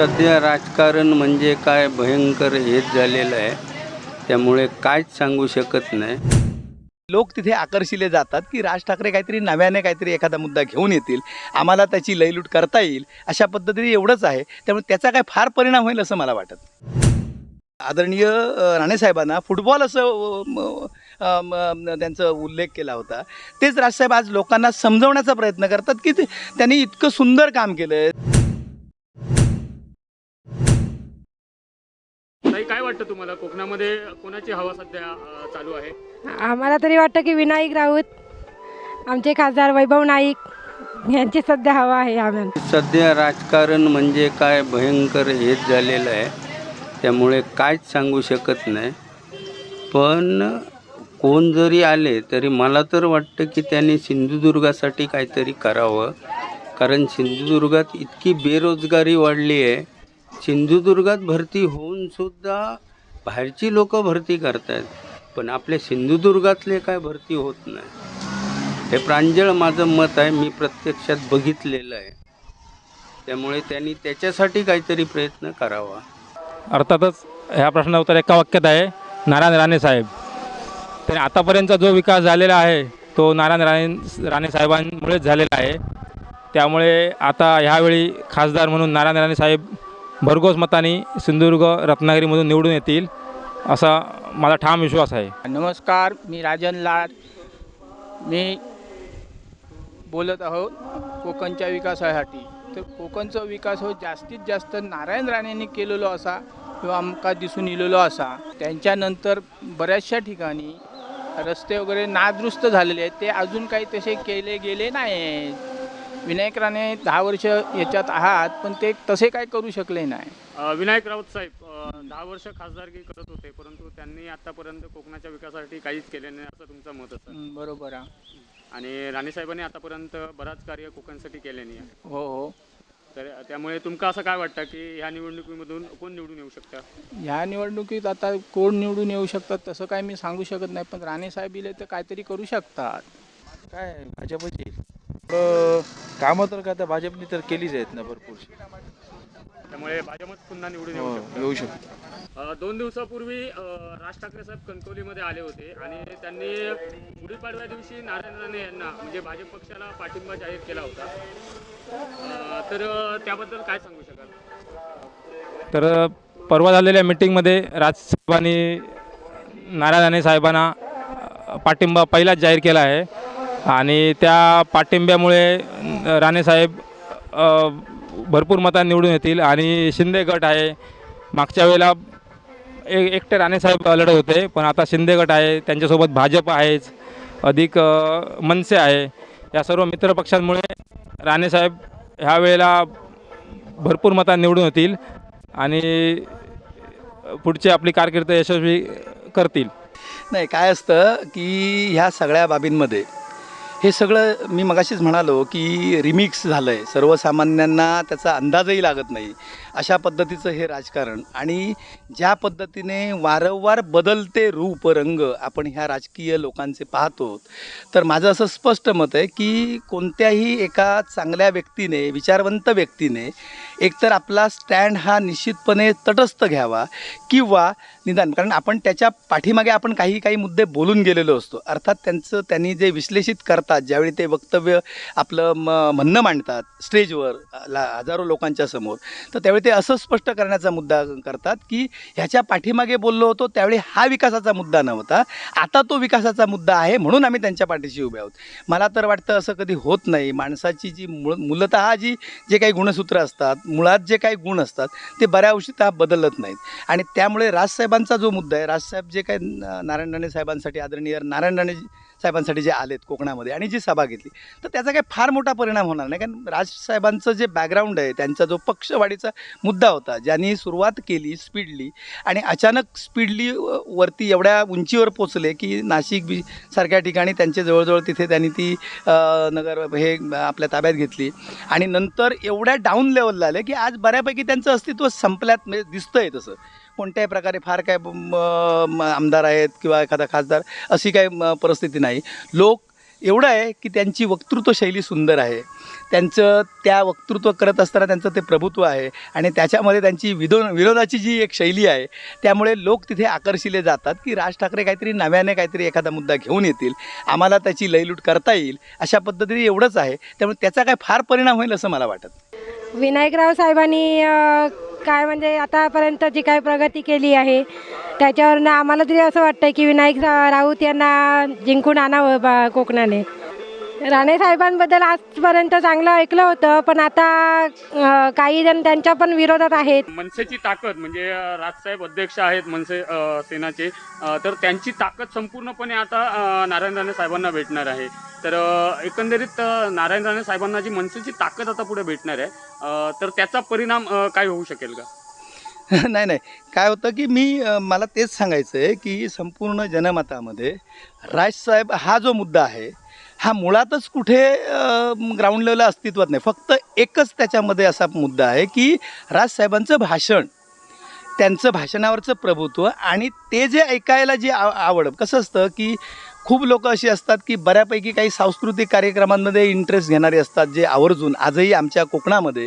सध्या राजकारण म्हणजे काय भयंकर हेच झालेलं आहे. त्यामुळे काहीच सांगू शकत नाही. लोक तिथे आकर्षिले जातात की राज ठाकरे काहीतरी नव्याने काहीतरी एखादा मुद्दा घेऊन येतील आम्हाला त्याची लयलूट करता येईल अशा पद्धतीने एवढंच आहे. त्यामुळे त्याचा काय फार परिणाम होईल असं मला वाटत आदरणीय राणेसाहेबांना फुटबॉल असं अ, त्यांचा उल्लेख केला होता. तेच राजसाहेब आज लोकांना समजवण्याचा प्रयत्न करतात की ते- त्यांनी इतकं सुंदर काम केलं आहे ताई काय वाटतं तुम्हाला? कोकणामध्ये कोणाची हवा सध्या अ, चालू आहे? आम्हाला तरी वाटतं की विनायक राऊत आमचे खासदार वैभव नाईक यांची सध्या हवा आहे आम्हाला. सध्या राजकारण म्हणजे काय भयंकर हेच झालेलं आहे. त्यामुळे काहीच सांगू शकत नाही. पण कोण जरी आले तरी मला तर वाटतं की त्यांनी सिंधुदुर्गासाठी काहीतरी करावं. कारण सिंधुदुर्गात इतकी बेरोजगारी वाढली आहे. सिंधुदुर्गात भरती होऊन सुद्धा बाहेरची लोक भरती करतायत. पण आपल्या सिंधुदुर्गातले काय भरती होत नाही. हे प्रांजळ माझं मत आहे मी प्रत्यक्षात बघितलेलं आहे. त्यामुळे त्यांनी त्याच्यासाठी काहीतरी प्रयत्न करावा. अर्थातच ह्या प्रश्नाचं उत्तर एका वाक्यात आहे नारायण राणे साहेब. तर आतापर्यंतचा जो विकास झालेला आहे तो नारायण राणे राणे साहेबांमुळेच झालेला आहे. त्यामुळे आता ह्यावेळी खासदार म्हणून नारायण राणे साहेब भरघोस मताने सिंधुदुर्ग रत्नागिरीमधून निवडून येतील असा माझा ठाम विश्वास आहे. नमस्कार मी राजन लाड. मी बोलत आहोत कोकणच्या विकासासाठी. तर कोकणचा विकास हो जास्तीत जास्त नारायण राणेंनी केलेलो असा किंवा आमका दिसून येलेलो असा. त्यांच्यानंतर बऱ्याचशा ठिकाणी रस्ते वगैरे नादुरुस्त झालेले आहेत. ते अजून काही तसे केले गेले नाही विनायक राणे दहा वर्ष याच्यात आहात पण ते तसे काय करू शकले नाही. अ, विनायक राऊत साहेब अ, दहा वर्ष खासदारकी करत होते परंतु त्यांनी आतापर्यंत कोकणाच्या विकासासाठी काहीच केले नाही असं तुमचं मत असेल. हं, बरोबर आहे. आणि राणे साहेबांनी आतापर्यंत बराच कार्य कोकणसाठी केले नाही. आहे. हो हो. तर त्यामुळे तुमका असं काय वाटतं की ह्या निवडणुकीमधून कोण निवडून येऊ शकतं? ह्या निवडणुकीत आता कोण निवडून येऊ शकतात तसं काय मी सांगू शकत नाही पण राणे साहेब इले तर काहीतरी करू शकतात. काय भाजपच? येईल कामं तर काय आता भाजपने तर केलीच आहेत ना भरपूर. त्यामुळे भाजपच पुन्हा निवडून हो, येऊ शकतं. येऊ शकतो. अ, दोन दिवसापूर्वी अ, राज ठाकरे साहेब कणकवलीमध्ये आले होते आणि त्यांनी गुढीपाडव्या दिवशी नारायण राणे यांना म्हणजे भाजप पक्षाला पाठिंबा जाहीर केला होता. अ, तर अ, त्याबद्दल काय सांगू शकाल? तर परवा झालेल्या मिटिंगमध्ये राजसाहेबांनी नारायण राणे साहेबांना अ, पाठिंबा पहिलाच जाहीर केला आहे. आणि त्या पाठिंब्यामुळे राणेसाहेब भरपूर मतांनी निवडून येतील आणि शिंदे गट आहे. मागच्या वेळेला ए एकटे राणेसाहेब लढत होते पण आता शिंदे गट आहे त्यांच्यासोबत भाजप आहेच अधिक मनसे आहे. या सर्व मित्रपक्षांमुळे राणेसाहेब ह्या वेळेला भरपूर मतांनी निवडून येतील आणि पुढची आपली कारकीर्द यशस्वी करतील. नाही काय असतं की ह्या सगळ्या बाबींमध्ये हे सगळं मी मगाशीच म्हणालो की रिमिक्स झालं आहे सर्वसामान्यांना त्याचा अंदाजही लागत नाही. अशा पद्धतीचं हे राजकारण. आणि ज्या पद्धतीने वारंवार बदलते रूप रंग आपण ह्या राजकीय लोकांचे पाहतो तर माझं असं स्पष्ट मत आहे की कोणत्याही एका चांगल्या व्यक्तीने विचारवंत व्यक्तीने एकतर आपला स्टँड हा निश्चितपणे तटस्थ घ्यावा किंवा निदान. कारण आपण त्याच्या पाठीमागे आपण काही काही मुद्दे बोलून गेलेलो असतो. अर्थात त्यांचं त्यांनी जे विश्लेषित करतात ज्यावेळी ते वक्तव्य आपलं म म्हणणं मांडतात स्टेजवर ला हजारो लोकांच्या समोर तर त्यावेळी ते असं स्पष्ट करण्याचा मुद्दा करतात की ह्याच्या पाठीमागे बोललो होतो त्यावेळी हा विकासाचा मुद्दा नव्हता. आता तो विकासाचा मुद्दा आहे म्हणून आम्ही त्यांच्या पाठीशी उभे आहोत. मला तर वाटतं असं कधी होत नाही. माणसाची जी मूळ मूलतः जी जे काही गुणसूत्र असतात मुळात जे काही गुण असतात ते बऱ्या अंशी बदलत नाहीत. आणि त्यामुळे राजसाहेबांचा जो मुद्दा आहे राजसाहेब जे काही नारायण राणे साहेबांसाठी आदरणीय नारायण राणे साहेबांसाठी जे आलेत कोकणामध्ये आणि जी सभा घेतली तर त्याचा काही फार मोठा परिणाम होणार नाही. कारण राजसाहेबांचं जे बॅकग्राऊंड आहे त्यांचा जो पक्षवाढीचा मुद्दा होता ज्यांनी सुरुवात केली स्पीडली आणि अचानक स्पीडली वरती एवढ्या उंचीवर पोचले की नाशिक बी सारख्या ठिकाणी त्यांचे जवळजवळ तिथे त्यांनी ती नगर हे आपल्या ताब्यात घेतली आणि नंतर एवढ्या डाऊन लेवलला आले की आज बऱ्यापैकी त्यांचं अस्तित्व संपल्यात म्हणजे दिसतंय तसं. कोणत्याही प्रकारे फार काय म- आमदार आहेत किंवा एखादा खासदार अशी काही म- परिस्थिती नाही. लोक एवढं आहे की त्यांची वक्तृत्व शैली सुंदर आहे. त्यांचं त्या वक्तृत्व करत असताना त्यांचं ते प्रभुत्व आहे आणि त्याच्यामध्ये त्यांची विदो विनोदाची जी एक शैली आहे त्यामुळे लोक तिथे आकर्षिले जातात की राज ठाकरे काहीतरी नव्याने काहीतरी एखादा मुद्दा घेऊन येतील आम्हाला त्याची लयलूट करता येईल अशा पद्धतीने एवढंच आहे. त्यामुळे त्याचा काय फार परिणाम होईल असं मला वाटत. विनायकराव साहेबांनी काय म्हणजे आतापर्यंत जी काय प्रगती केली आहे त्याच्यावरनं आम्हाला तरी असं वाटतं की विनायक राऊत यांना जिंकून आणावं बा कोकणाने. राणे साहेबांबद्दल आजपर्यंत चांगलं ऐकलं होतं पण आता अ, काही जण त्यांच्या पण विरोधात आहेत. मनसेची ताकद म्हणजे अ, राजसाहेब अध्यक्ष आहेत मनसे अ, सेनाचे अ, तर त्यांची ताकद संपूर्णपणे आता अ, नारायण राणे साहेबांना भेटणार आहे. तर अ, एकंदरीत अ, नारायण राणे साहेबांना जी मनसेची ताकद आता पुढे भेटणार आहे अ, तर त्याचा परिणाम अ, काय होऊ शकेल का? नाही नाही. काय होतं की मी अ, मला तेच सांगायचं आहे की संपूर्ण जनमतामध्ये राजसाहेब हा जो मुद्दा आहे हा मुळातच कुठे ग्राउंड लेवलला अस्तित्वात नाही. फक्त एकच त्याच्यामध्ये असा मुद्दा आहे की राजसाहेबांचं भाषण त्यांचं भाषणावरचं प्रभुत्व आणि ते जे ऐकायला जी आव आवड कसं असतं की खूप लोक अशी असतात की बऱ्यापैकी काही सांस्कृतिक कार्यक्रमांमध्ये इंटरेस्ट घेणारे असतात जे आवर्जून आजही आमच्या कोकणामध्ये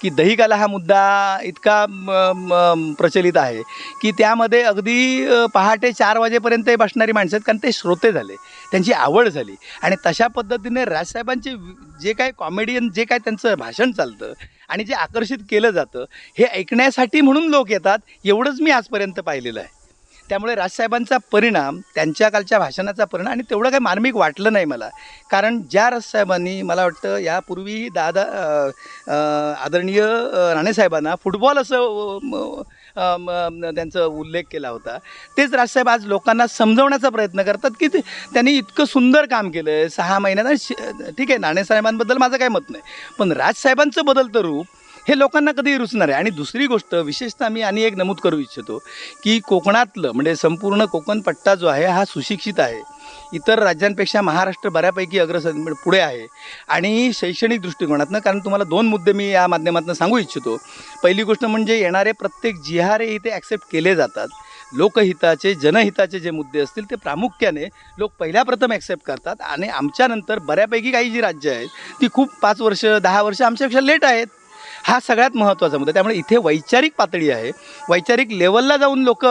की दहीकाला हा मुद्दा इतका म, प्रचलित आहे की त्यामध्ये अगदी पहाटे चार वाजेपर्यंत बसणारी माणसं आहेत कारण ते श्रोते झाले त्यांची आवड झाली आणि तशा पद्धतीने राजसाहेबांचे जे काय कॉमेडियन जे काय त्यांचं भाषण चालतं आणि जे आकर्षित केलं जातं हे ऐकण्यासाठी म्हणून लोक येतात एवढंच मी आजपर्यंत पाहिलेलं आहे. त्यामुळे राजसाहेबांचा परिणाम त्यांच्या कालच्या भाषणाचा परिणाम आणि तेवढं काही मार्मिक वाटलं नाही मला. कारण ज्या राजसाहेबांनी मला वाटतं यापूर्वी दादा आदरणीय राणेसाहेबांना फुटबॉल असं अ, त्यांचा उल्लेख केला होता. तेच राजसाहेब आज लोकांना समजवण्याचा प्रयत्न करतात की ते त्यांनी इतकं सुंदर काम केलं आहे सहा महिन्यात ठीक आहे नाणेसाहेबांबद्दल माझं काही मत नाही. पण राजसाहेबांचं बदलतं रूप हे लोकांना कधी रुचणार आहे? आणि दुसरी गोष्ट विशेषतः मी आणि एक नमूद करू इच्छितो की कोकणातलं म्हणजे संपूर्ण कोकण पट्टा जो आहे हा सुशिक्षित आहे. इतर राज्यांपेक्षा महाराष्ट्र बऱ्यापैकी अग्रसर म्हणजे पुढे आहे. आणि शैक्षणिक दृष्टिकोनातनं कारण तुम्हाला दोन मुद्दे मी या माध्यमातून सांगू इच्छितो. पहिली गोष्ट म्हणजे येणारे प्रत्येक जिहारे इथे ॲक्सेप्ट केले जातात. लोकहिताचे जनहिताचे जे मुद्दे असतील ते प्रामुख्याने लोक पहिल्या प्रथम ॲक्सेप्ट करतात. आणि आमच्यानंतर बऱ्यापैकी काही जी राज्य आहेत ती खूप पाच वर्ष दहा वर्ष आमच्यापेक्षा लेट आहेत. हा सगळ्यात महत्त्वाचा मुद्दा. त्यामुळे इथे वैचारिक पातळी आहे. वैचारिक लेवलला जाऊन लोक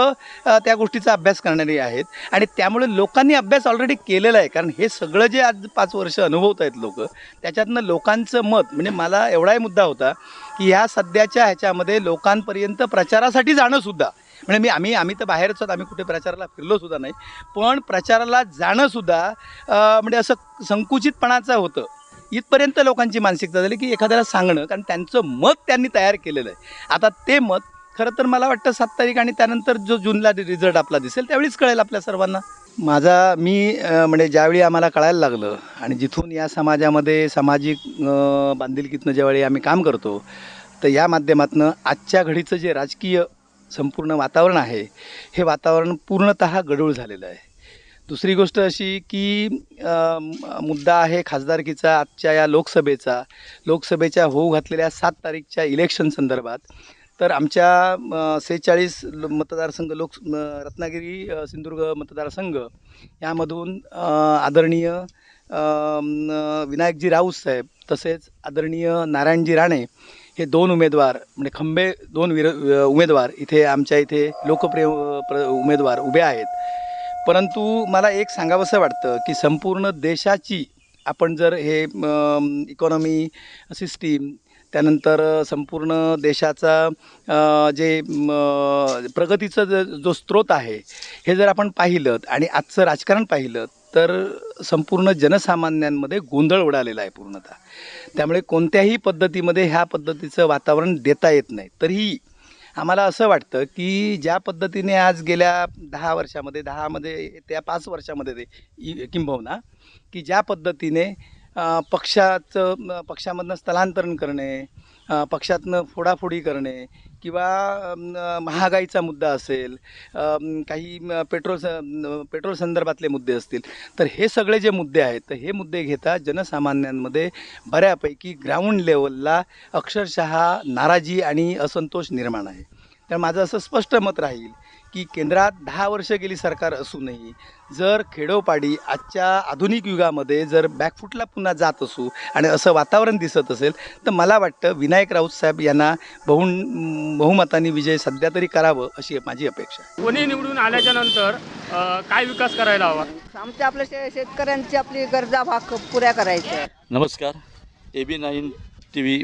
त्या गोष्टीचा अभ्यास करणारी आहेत. आणि त्यामुळे लोकांनी अभ्यास ऑलरेडी केलेला आहे. कारण हे सगळं जे आज पाच वर्ष अनुभवत आहेत लोक त्याच्यातनं लोकांचं मत म्हणजे मला एवढाही मुद्दा होता की ह्या सध्याच्या ह्याच्यामध्ये लोकांपर्यंत प्रचारासाठी जाणंसुद्धा म्हणजे मी आम्ही आम्ही तर बाहेरच आहोत आम्ही कुठे प्रचाराला फिरलोसुद्धा नाही. पण प्रचाराला जाणंसुद्धा म्हणजे असं संकुचितपणाचं होतं. इथपर्यंत लोकांची मानसिकता झाली की एखाद्याला सांगणं कारण त्यांचं मत त्यांनी तयार केलेलं आहे. आता ते मत खरं तर मला वाटतं सात तारीख आणि त्यानंतर जो जूनला रिझल्ट आपला दिसेल त्यावेळीच कळेल आपल्या सर्वांना. माझा मी म्हणजे ज्यावेळी आम्हाला कळायला लागलं आणि जिथून या समाजामध्ये सामाजिक बांधिलकीतनं ज्यावेळी आम्ही काम करतो तर या माध्यमातनं आजच्या घडीचं जे राजकीय संपूर्ण वातावरण आहे हे वातावरण पूर्णतः गडूळ झालेलं आहे. दुसरी गोष्ट अशी की मुद्दा आहे खासदारकीचा आजच्या या लोकसभेचा. लोकसभेच्या होऊ घातलेल्या सात तारीखच्या इलेक्शन संदर्भात. तर आमच्या सेहेचाळीस मतदारसंघ लोक रत्नागिरी सिंधुदुर्ग मतदारसंघ यामधून आदरणीय विनायकजी राऊत साहेब तसेच आदरणीय नारायणजी राणे हे दोन उमेदवार म्हणजे खंबे दोन विर उमेदवार इथे आमच्या इथे लोकप्रिय प्र उमेदवार उभे आहेत. परंतु मला एक सांगावंसं वाटतं की संपूर्ण देशाची आपण जर हे इकॉनॉमी सिस्टीम त्यानंतर संपूर्ण देशाचा जे प्रगतीचं ज जो स्रोत आहे हे जर आपण पाहिलं आणि आजचं राजकारण पाहिलं तर संपूर्ण जनसामान्यांमध्ये गोंधळ उडालेला आहे पूर्णतः. त्यामुळे कोणत्याही पद्धतीमध्ये ह्या पद्धतीचं वातावरण देता येत नाही. तरीही आम्हाला असं वाटतं की ज्या पद्धतीने आज गेल्या दहा वर्षामध्ये दहामध्ये त्या पाच वर्षामध्ये ते इ- किंबहुना की ज्या पद्धतीने पक्षाचं पक्षामधनं स्थलांतरण करणे पक्षातनं फोडाफोडी करणे किंवा महागाईचा मुद्दा असेल काही पेट्रोल स पेट्रोल संदर्भातले मुद्दे असतील तर हे सगळे जे मुद्दे आहेत तर हे मुद्दे घेता जनसामान्यांमध्ये बऱ्यापैकी ग्राउंड लेवलला अक्षरशः नाराजी आणि असंतोष निर्माण आहे. तर माझं असं स्पष्ट मत राहील की केंद्रात दहा वर्ष गेली सरकार असूनही जर खेडोपाडी आजच्या आधुनिक युगामध्ये जर बॅकफुटला पुन्हा जात असू आणि असं वातावरण दिसत असेल तर मला वाटतं विनायक राऊत साहेब यांना बहु बहुमताने विजय सध्या तरी करावं अशी माझी अपेक्षा कोणी निवडून आल्याच्यानंतर काय विकास करायला हवा? आमच्या आपल्या शे शेतकऱ्यांची आपली गरजा भाग पुऱ्या करायच्या नमस्कार. A B nine T V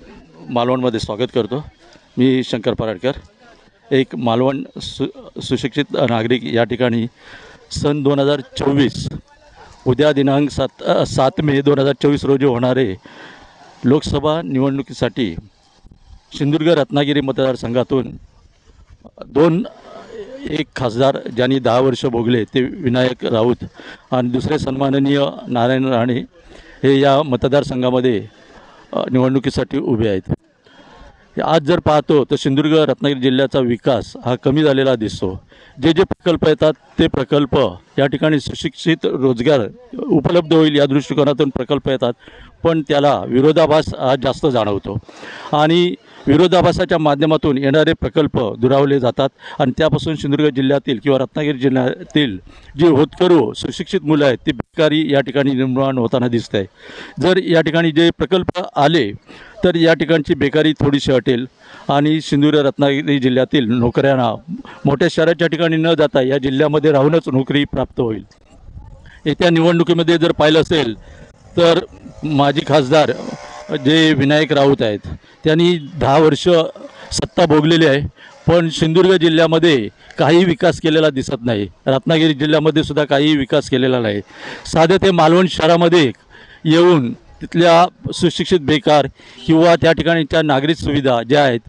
मालवणमध्ये स्वागत करतो. मी शंकर पराडकर. एक मालवण सु सुशिक्षित नागरिक या ठिकाणी सन दोन हजार चोवीस उद्या दिनांक सात सात मे दोन हजार चोवीस रोजी होणारे लोकसभा निवडणुकीसाठी सिंधुदुर्ग रत्नागिरी मतदारसंघातून दोन एक खासदार ज्यांनी दहा वर्ष भोगले ते विनायक राऊत आणि दुसरे सन्माननीय नारायण राणे हे या मतदारसंघामध्ये निवडणुकीसाठी उभे आहेत. आज जर पाहतो तर सिंधुदुर्ग रत्नागिरी जिल्ह्याचा विकास हा कमी झालेला दिसतो. जे जे प्रकल्प येतात ते प्रकल्प या ठिकाणी सुशिक्षित रोजगार उपलब्ध होईल या दृष्टिकोनातून प्रकल्प येतात पण त्याला विरोधाभास हा जास्त जाणवतो. आणि विरोधाभासाच्या माध्यमातून येणारे प्रकल्प दुरावले जातात आणि त्यापासून सिंधुदुर्ग जिल्ह्यातील किंवा रत्नागिरी जिल्ह्यातील जी होतकरू सुशिक्षित मुलं आहेत ती बेकारी या ठिकाणी निर्माण होताना दिसत आहे जर या ठिकाणी जे प्रकल्प आले तर या ठिकाणची बेकारी थोडीशी हटेल आणि सिंधुदुर्ग रत्नागिरी जिल्ह्यातील नोकऱ्यांना मोठ्या शहराच्या ठिकाणी न जाता या जिल्ह्यामध्ये राहूनच नोकरी प्राप्त होईल. येत्या निवडणुकीमध्ये जर पाहिलं असेल तर माजी खासदार जे विनायक राऊत आहेत त्यांनी दहा वर्ष सत्ता भोगलेली आहे पण सिंधुदुर्ग जिल्ह्यामध्ये काही विकास केलेला दिसत नाही. रत्नागिरी जिल्ह्यामध्ये सुद्धा काही विकास केलेला नाही. साधं ते मालवण शहरामध्ये येऊन तिथल्या सुशिक्षित बेकार किंवा त्या ठिकाणच्या नागरिक सुविधा ज्या आहेत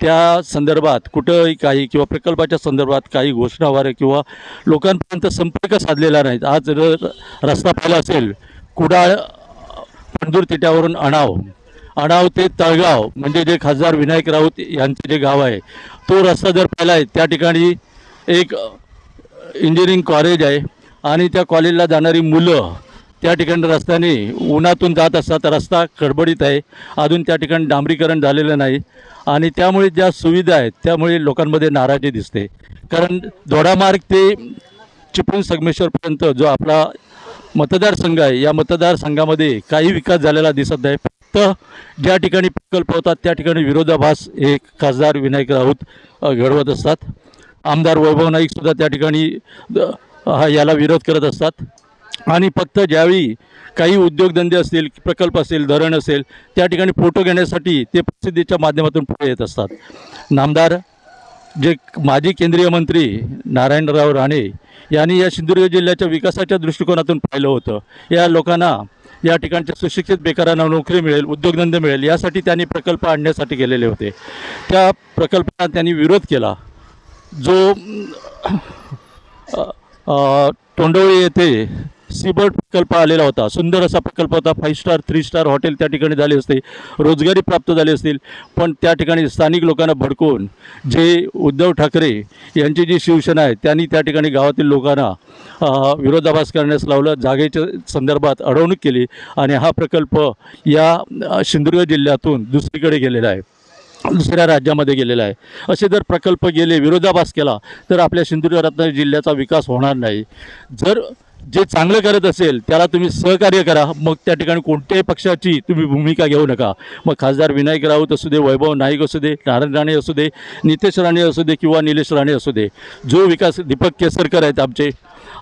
त्या संदर्भात कुठंही काही किंवा प्रकल्पाच्या संदर्भात काही घोषणावारे किंवा लोकांपर्यंत संपर्क साधलेला नाहीत आज र रस्ता पाहिला असेल कुडाळ पंदूर तिट्यावरून अणाव अणाव ते तळगाव म्हणजे जे खासदार विनायक राऊत यांचे जे गाव आहे तो रस्ता जर पाहिला आहे त्या ठिकाणी एक इंजिनिअरिंग कॉलेज आहे आणि त्या कॉलेजला जाणारी मुलं त्या ठिकाणी रस्त्याने उन्हातून जात असतात रस्ता खडबडीत आहे. अजून त्या ठिकाणी डांबरीकरण झालेलं नाही. आणि त्यामुळे ज्या सुविधा आहेत त्यामुळे लोकांमध्ये नाराजी दिसते. कारण दोडामार्ग ते चिपळूण संगमेश्वरपर्यंत जो आपला मतदारसंघ आहे या मतदारसंघामध्ये काही विकास झालेला दिसत नाही. फक्त ज्या ठिकाणी प्रकल्प होतात त्या ठिकाणी विरोधाभास हे खासदार विनायक राऊत घडवत असतात. आमदार वैभव नाईकसुद्धा त्या ठिकाणी हा याला विरोध करत असतात. आणि फक्त ज्यावेळी काही उद्योगधंदे असतील प्रकल्प असेल धरण असेल त्या ठिकाणी फोटो घेण्यासाठी ते प्रसिद्धीच्या माध्यमातून पुढे येत असतात. नामदार जे माजी केंद्रीय मंत्री नारायणराव राणे यांनी या सिंधुदुर्ग जिल्ह्याच्या विकासाच्या दृष्टिकोनातून पाहिलं होतं. या लोकांना या ठिकाणच्या सुशिक्षित बेकारांना नोकरी मिळेल उद्योगधंदे मिळेल यासाठी त्यांनी प्रकल्प आणण्यासाठी गेलेले होते. त्या प्रकल्पाला त्यांनी विरोध केला. जो तोंडवळी येथे सीबर्ड प्रकल्प आलेला होता. सुंदर असा प्रकल्प होता. Five star three star hotel त्या ठिकाणी झाले असते. रोजगारी प्राप्त झाले असतील पण त्या ठिकाणी स्थानिक लोकांना भडकवून जे उद्धव ठाकरे यांची जी शिवसेना आहे त्यांनी त्या ठिकाणी गावातील लोकांना विरोधाभास करण्यास लावलं. जागेच्या संदर्भात अडवणूक केली आणि हा प्रकल्प या सिंधुदुर्ग जिल्ह्यातून दुसरीकडे गेलेला आहे. दुसऱ्या राज्यामध्ये गेलेला आहे. असे जर प्रकल्प गेले विरोधाभास केला तर आपल्या सिंधुदुर्ग रत्नागिरी जिल्ह्याचा विकास होणार नाही. जर जे चांगलं करत असेल त्याला तुम्ही सहकार्य करा. मग त्या ठिकाणी कोणत्याही पक्षाची तुम्ही भूमिका घेऊ नका. मग खासदार विनायक राऊत असू दे वैभव नाईक असू दे नारायण राणे असू दे नितेश राणे असू दे किंवा निलेश राणे असू दे. जो विकास दीपक केसरकर आहेत आमचे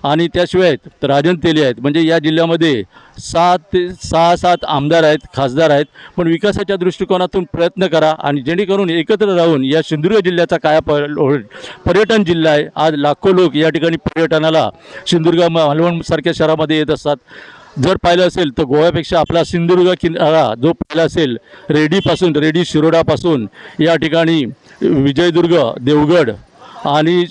आणि त्याशिवाय आहेत राजन तेली आहेत. म्हणजे या जिल्ह्यामध्ये सात ते सहा सात आमदार आहेत खासदार आहेत. पण विकासाच्या दृष्टिकोनातून प्रयत्न करा आणि जेणेकरून एकत्र राहून या सिंधुदुर्ग जिल्ह्याचा काया पर पर्यटन जिल्हा आहे. आज लाखो लोक या ठिकाणी पर्यटनाला सिंधुदुर्ग मालवणसारख्या शहरामध्ये येत असतात. जर पाहिलं असेल तर गोव्यापेक्षा आपला सिंधुदुर्ग किनारा जो पाहिला असेल रेडीपासून रेडी शिरोडापासून या ठिकाणी विजयदुर्ग देवगड आणि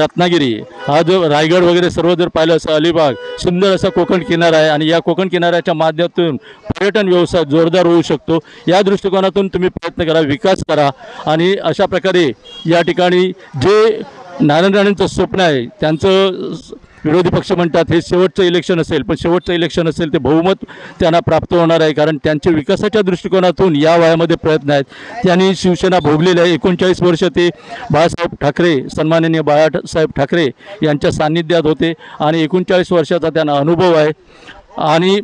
रत्नागिरी हा जो रायगड वगैरे सर्व जर पाहिलं असं अलिबाग सुंदर असा कोकण किनारा आहे आणि या कोकण किनाऱ्याच्या माध्यमातून पर्यटन व्यवसाय जोरदार होऊ शकतो. या दृष्टिकोनातून तुम्ही प्रयत्न करा विकास करा आणि अशा प्रकारे या ठिकाणी जे नारायण राणेंचं स्वप्न आहे त्यांचं विरोधी पक्ष म्हणतात हे शेवटचं इलेक्शन असेल पण शेवटचं इलेक्शन असेल ते बहुमत त्यांना प्राप्त होणार आहे कारण त्यांचे विकासाच्या दृष्टिकोनातून या वयामध्ये प्रयत्न आहेत. त्यांनी शिवसेना भोगलेली आहे. एकोणचाळीस वर्ष ते बाळासाहेब ठाकरे सन्माननीय बाळासाहेब ठाकरे यांच्या सान्निध्यात होते आणि एकोणचाळीस वर्षाचा त्यांना अनुभव आहे. आणि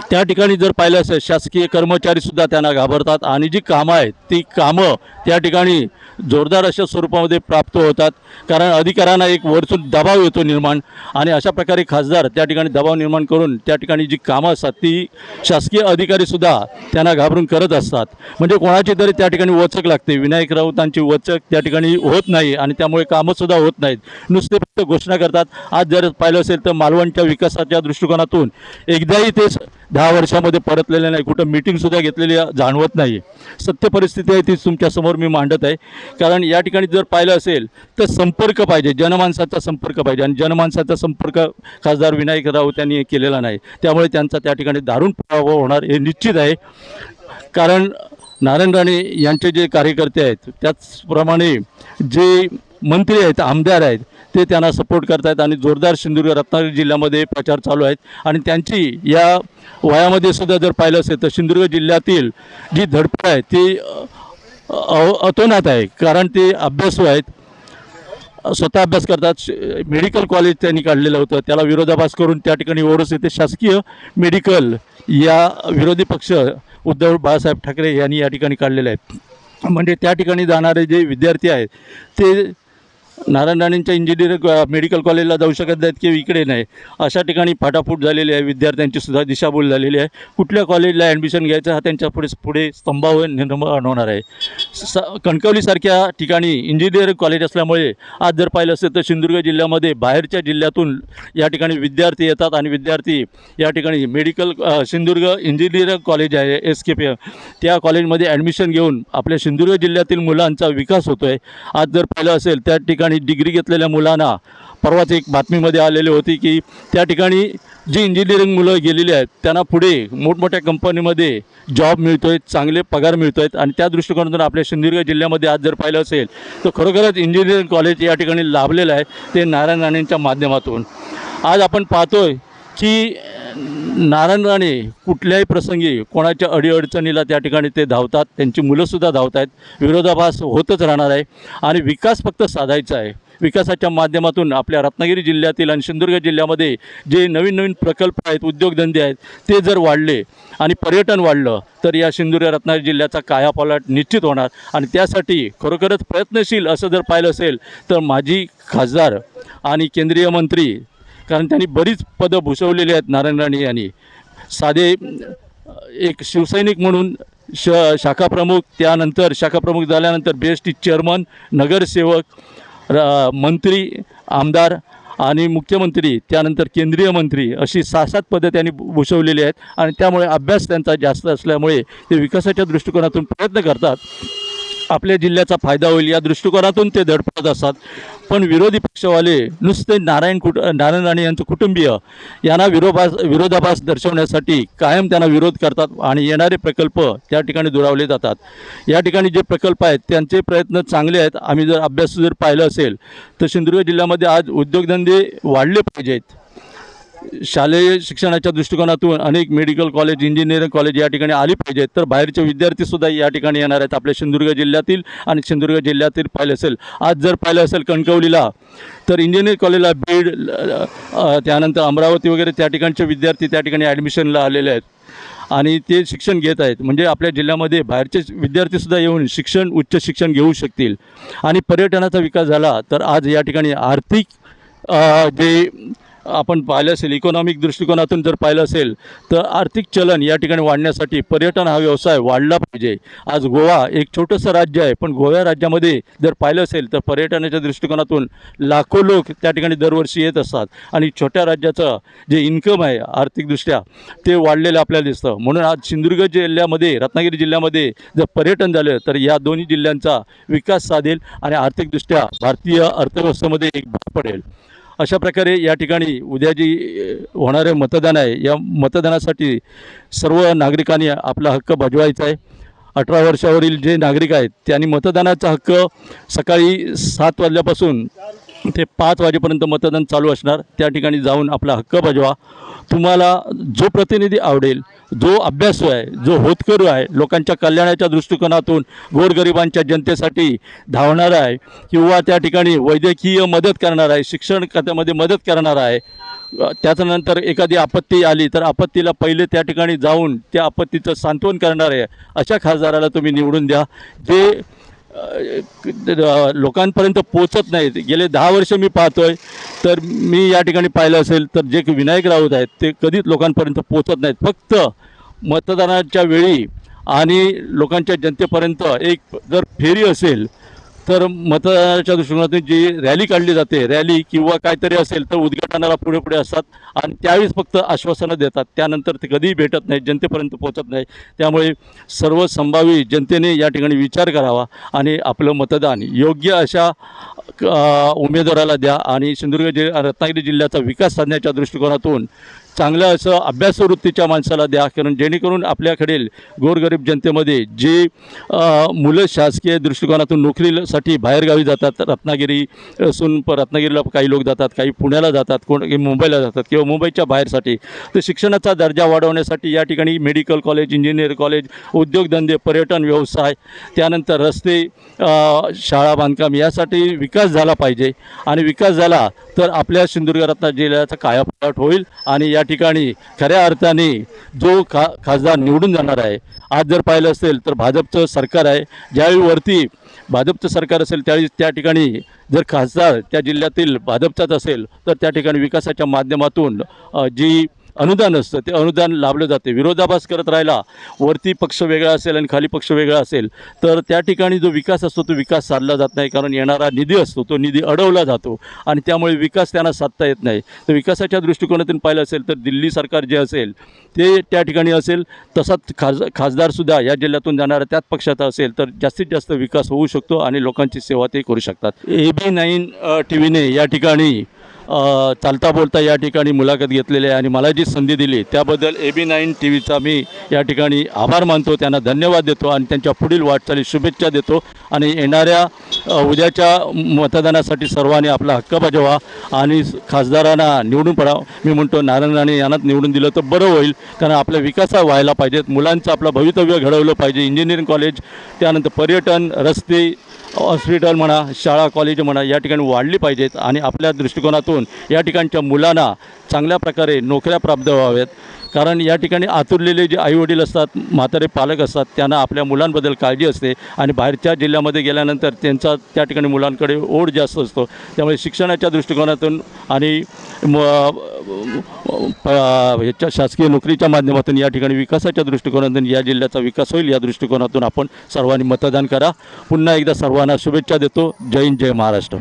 त्या ठिकाणी जर पाहिलं असेल शासकीय कर्मचारीसुद्धा त्यांना घाबरतात आणि जी कामं आहेत ती कामं त्या ठिकाणी जोरदार अशा स्वरूपामध्ये प्राप्त होतात. कारण अधिकाऱ्यांना एक वरतून दबाव येतो निर्माण. आणि अशा प्रकारे खासदार त्या ठिकाणी दबाव निर्माण करून त्या ठिकाणी जी कामं असतात ती शासकीय अधिकारीसुद्धा त्यांना घाबरून करत असतात. म्हणजे कोणाची तरी त्या ठिकाणी वचक लागते. विनायक राऊतांची वचक त्या ठिकाणी होत नाही आणि त्यामुळे कामंसुद्धा होत नाहीत. नुसते फक्त घोषणा करतात. आज जर पाहिलं असेल तर मालवणच्या विकासाच्या दृष्टिकोनातून एकदाही ते स- दहा वर्षामध्ये परतलेले नाही. कुठं मीटिंगसुद्धा घेतलेली जाणवत नाही सत्य परिस्थिती आहे ती तुमच्यासमोर. मी मांडत आहे. कारण या ठिकाणी जर पाहिलं असेल तर संपर्क पाहिजे. जनमानसाचा संपर्क पाहिजे. आणि जनमानसाचा संपर्क खासदार विनायक राऊत यांनी केलेला नाही. त्यामुळे त्यांचा त्या ठिकाणी दारुण प्रभाव होणार हे निश्चित आहे. कारण नारायण राणे यांचे जे कार्यकर्ते आहेत त्याचप्रमाणे जे मंत्री आहेत आमदार आहेत ते त्यांना सपोर्ट करत आहेत आणि जोरदार सिंधुदुर्ग रत्नागिरी जिल्ह्यामध्ये प्रचार चालू आहेत. आणि त्यांची या वयामध्ये सुद्धा जर पाहिलं असेल तर सिंधुदुर्ग जिल्ह्यातील जी धडपड आहे ती अतोनात आहे कारण ते अभ्यासू आहेत. स्वतः अभ्यास करतात. श- मेडिकल कॉलेज त्यांनी काढलेलं होतं. त्याला विरोधाभास करून त्या ठिकाणी ओरस येते शासकीय मेडिकल या विरोधी पक्ष उद्धव बाळासाहेब ठाकरे यांनी या ठिकाणी काढलेले आहेत. म्हणजे त्या ठिकाणी जाणारे जे विद्यार्थी आहेत ते नारायण राणेंच्या इंजिनिअरिंग मेडिकल कॉलेजला जाऊ शकत नाहीत किंवा इकडे नाही. अशा ठिकाणी फाटाफूट झालेली आहे. विद्यार्थ्यांची सुद्धा दिशाभूल झालेली आहे. कुठल्या कॉलेजला ॲडमिशन घ्यायचं हा त्यांच्या पुढे पुढे स्तंभाव निर्माण होणार आहे. स कणकवलीसारख्या ठिकाणी इंजिनिअरिंग कॉलेज असल्यामुळे आज जर पाहिलं असेल तर सिंधुदुर्ग जिल्ह्यामध्ये बाहेरच्या जिल्ह्यातून या ठिकाणी विद्यार्थी येतात आणि विद्यार्थी या ठिकाणी मेडिकल सिंधुदुर्ग इंजिनिअरिंग कॉलेज आहे एस के पी त्या कॉलेजमध्ये ॲडमिशन घेऊन आपल्या सिंधुदुर्ग जिल्ह्यातील मुलांचा विकास होतो आहे आज जर पाहिलं असेल त्या ठिकाणी डिग्री घेतलेल्या मुलांना परवाच एक बातमीमध्ये आलेली होती की त्या ठिकाणी जी इंजिनिअरिंग मुलं गेलेली आहेत त्यांना पुढे मोठमोठ्या कंपनीमध्ये जॉब मिळतो आहे चांगले पगार मिळतो आहेत आणि त्या दृष्टिकोनातून आपल्या सिंधुदुर्ग जिल्ह्यामध्ये आज जर पाहिलं असेल तर खरोखरच इंजिनिअरिंग कॉलेज या ठिकाणी लाभलेलं आहे ते नारायण राणेंच्या माध्यमातून. आज आपण पाहतोय की नारायण राणे कुठल्याही प्रसंगी कोणाच्या अडीअडचणीला त्या ठिकाणी ते धावतात त्यांची मुलंसुद्धा धावत आहेत विरोधाभास होतच राहणार आहे आणि विकास फक्त साधायचा आहे. विकासाच्या माध्यमातून आपल्या रत्नागिरी जिल्ह्यातील आणि सिंधुदुर्ग जिल्ह्यामध्ये जे नवीन नवीन प्रकल्प आहेत उद्योगधंदे आहेत ते जर वाढले आणि पर्यटन वाढलं तर या सिंधुदुर्ग रत्नागिरी जिल्ह्याचा कायापालट निश्चित होणार आणि त्यासाठी खरोखरच प्रयत्नशील असं जर पाहिलं असेल तर माजी खासदार आणि केंद्रीय मंत्री कारण त्यांनी बरीच पदं भूषवलेली आहेत नारायण राणे यांनी. साधे एक शिवसैनिक म्हणून श शाखाप्रमुख त्यानंतर शाखाप्रमुख झाल्यानंतर बी एस टी चेअरमन नगरसेवक र मंत्री आमदार आणि मुख्यमंत्री त्यानंतर केंद्रीय मंत्री अशी सहा सात पदं त्यांनी भूषवलेली आहेत. आणि त्यामुळे अभ्यास त्यांचा जास्त असल्यामुळे ते विकासाच्या दृष्टिकोनातून प्रयत्न करतात. आपल्या जिल्ह्याचा फायदा होईल. या दृष्टिकोनातून ते धडपडत असतात. पण विरोधी पक्षवाले नुसते नारायण कुट नारायण राणे यांचं कुटुंबीय यांना विरोधाभास विरोधाभास दर्शवण्यासाठी कायम त्यांना विरोध करतात आणि येणारे प्रकल्प त्या ठिकाणी दुरावले जातात. या ठिकाणी जे प्रकल्प आहेत त्यांचे प्रयत्न चांगले आहेत. आम्ही जर अभ्यास जर पाहिलं असेल तर सिंधुदुर्ग जिल्ह्यामध्ये आज उद्योगधंदे वाढले पाहिजेत. शालेय शिक्षणाच्या दृष्टिकोनातून अनेक मेडिकल कॉलेज इंजिनिअरिंग कॉलेज या ठिकाणी आली पाहिजेत. तर बाहेरचे विद्यार्थीसुद्धा या ठिकाणी येणार आहेत. आपल्या सिंधुदुर्ग जिल्ह्यातील आणि सिंधुदुर्ग जिल्ह्यातील पाहिलं असेल. आज जर पाहिलं असेल कणकवलीला तर इंजिनिअरिंग कॉलेजला बीड त्यानंतर अमरावती वगैरे त्या ठिकाणचे विद्यार्थी त्या ठिकाणी ॲडमिशनला आलेले आहेत. आणि ते शिक्षण घेत आहेत. म्हणजे आपल्या जिल्ह्यामध्ये बाहेरचे विद्यार्थीसुद्धा येऊन शिक्षण उच्च शिक्षण घेऊ शकतील. आणि पर्यटनाचा विकास झाला तर आज या ठिकाणी आर्थिक जे आपण पाहिलं असेल इकॉनॉमिक दृष्टिकोनातून जर पाहिलं असेल तर आर्थिक चलन या ठिकाणी वाढण्यासाठी पर्यटन हा व्यवसाय वाढला पाहिजे. आज गोवा एक छोटंसं राज्य आहे पण गोव्या राज्यामध्ये जर पाहिलं असेल तर पर्यटनाच्या दृष्टिकोनातून लाखो लोक त्या ठिकाणी दरवर्षी येत असतात. आणि छोट्या राज्याचं जे इन्कम आहे आर्थिकदृष्ट्या ते वाढलेलं आपल्याला दिसतं. म्हणून आज सिंधुदुर्ग जिल्ह्यामध्ये रत्नागिरी जिल्ह्यामध्ये जर पर्यटन झालं तर या दोन्ही जिल्ह्यांचा विकास साधेल आणि आर्थिकदृष्ट्या भारतीय अर्थव्यवस्थेमध्ये एक भर पडेल. अशा प्रकारे या ठिकाणी उद्या जी होणारे मतदान आहे. या मतदानासाठी सर्व नागरिकांनी आपला हक्क बजवायचा आहे. अठरा वर्षावरील जे नागरिक आहेत त्यांनी मतदानाचा हक्क सकाळी सात वाजल्यापासून ते पाच वाजेपर्यंत मतदान चालू असणार. त्या ठिकाणी जाऊन आपला हक्क बजवा. तुम्हाला जो प्रतिनिधी आवडेल जो अभ्यासू आहे जो होतकरू आहे लोकांच्या कल्याणाच्या दृष्टिकोनातून गोरगरिबांच्या जनतेसाठी धावणारा आहे किंवा त्या ठिकाणी वैद्यकीय मदत करणार आहे शिक्षण खात्यामध्ये मदत करणार आहे त्याच्यानंतर एखादी आपत्ती आली तर आपत्तीला पहिले त्या ठिकाणी जाऊन त्या आपत्तीचं सांत्वन करणार आहे अशा खासदाराला तुम्ही निवडून द्या. जे लोकांपर्यंत पोचत नाहीत. गेले दहा वर्ष मी पाहतोय. तर मी या ठिकाणी पाहिलं असेल तर जे विनायक राऊत आहेत ते कधीच लोकांपर्यंत पोचत नाहीत. फक्त मतदानाच्या वेळी आणि लोकांच्या जनतेपर्यंत एक जर फेरी असेल तर मतदानाच्या दृष्टिकोनातून जी रॅली काढली जाते रॅली किंवा काहीतरी असेल तर उद्घाटनाला पुढे पुढे असतात आणि त्यावेळेस फक्त आश्वासनं देतात. त्यानंतर ते कधीही भेटत नाही जनतेपर्यंत पोहोचत नाही त्यामुळे सर्व संभावी जनतेने या ठिकाणी विचार करावा आणि आपलं मतदान योग्य अशा उमेदवाराला द्या आणि सिंधुदुर्ग जि रत्नागिरी जिल्ह्याचा विकास साधण्याच्या दृष्टिकोनातून चांगलं असं अभ्यासवृत्तीच्या माणसाला द्या कारण जेणेकरून आपल्याकडील गोरगरीब जनतेमध्ये जे मुलं शासकीय दृष्टिकोनातून नोकरीसाठी बाहेरगावी जातात रत्नागिरी असून रत्नागिरीला काही लोक जातात काही पुण्याला जातात कोण मुंबईला जातात किंवा मुंबईच्या बाहेरसाठी तर शिक्षणाचा दर्जा वाढवण्यासाठी या ठिकाणी मेडिकल कॉलेज इंजिनियर कॉलेज उद्योगधंदे पर्यटन व्यवसाय त्यानंतर रस्ते शाळा बांधकाम यासाठी विकास झाला पाहिजे. आणि विकास झाला तर आपल्या सिंधुदुर्ग रत्ना जिल्ह्याचा कायापालट होईल आणि या ठिकाणी खऱ्या अर्थाने जो खा खासदार निवडून जाणार आहे आज जर पाहिलं असेल तर भाजपचं सरकार आहे. ज्यावेळी वरती भाजपचं सरकार असेल त्यावेळी त्या ठिकाणी जर खासदार त्या जिल्ह्यातील भाजपचाच असेल तर त्या ठिकाणी विकासाच्या माध्यमातून जी अनुदान असतं. ते अनुदान लाभलं जाते. विरोधाभास करत राहिला वरती पक्ष वेगळा असेल आणि खाली पक्ष वेगळा असेल तर त्या ठिकाणी जो विकास असतो तो विकास साधला जात नाही. कारण येणारा निधी असतो तो निधी अडवला जातो आणि त्यामुळे विकास त्यांना साधता येत नाही. तर विकासाच्या दृष्टिकोनातून पाहिलं असेल तर दिल्ली सरकार जे असेल ते त्या ठिकाणी असेल. तसाच खास खासदारसुद्धा या जिल्ह्यातून जाणारा त्याच पक्षाचा असेल तर जास्तीत जास्त विकास होऊ शकतो आणि लोकांची सेवा ते करू शकतात. ए बी नाईन टी व्हीने या ठिकाणी चालता बोलता या ठिकाणी मुलाखत घेतलेली आहे आणि मला जी संधी दिली त्याबद्दल ए बी नाईन टी व्हीचा मी या ठिकाणी आभार मानतो. त्यांना धन्यवाद देतो आणि त्यांच्या पुढील वाटचाली शुभेच्छा देतो. आणि येणाऱ्या उद्याच्या मतदानासाठी सर्वांनी आपला हक्क बजावा आणि खासदारांना निवडून पडा. मी म्हणतो नारायण राणे यांनाच निवडून दिलं तर बरं होईल कारण आपल्या विकासा व्हायला पाहिजेत. मुलांचं आपलं भवितव्य घडवलं पाहिजे. इंजिनिअरिंग कॉलेज त्यानंतर पर्यटन रस्ते हॉस्पिटल म्हणा शाळा कॉलेज म्हणा या ठिकाणी वाढली पाहिजेत आणि आपल्या दृष्टिकोनातून या ठिकाणच्या मुलांना चांगल्या प्रकारे नोकऱ्या प्राप्त व्हाव्यात. कारण या ठिकाणी आतुरलेले जे आईवडील असतात म्हातारे पालक असतात त्यांना आपल्या मुलांबद्दल काळजी असते आणि बाहेरच्या जिल्ह्यामध्ये गेल्यानंतर त्यांचा त्या ठिकाणी मुलांकडे ओढ जास्त असतो. त्यामुळे शिक्षणाच्या दृष्टिकोनातून आणि म प- ह्याच्या शासकीय नोकरीच्या माध्यमातून या ठिकाणी विकासाच्या दृष्टिकोनातून या जिल्ह्याचा विकास होईल या दृष्टिकोनातून आपण सर्वांनी मतदान करा. पुन्हा एकदा सर्वांना शुभेच्छा देतो. जय हिंद जय महाराष्ट्र.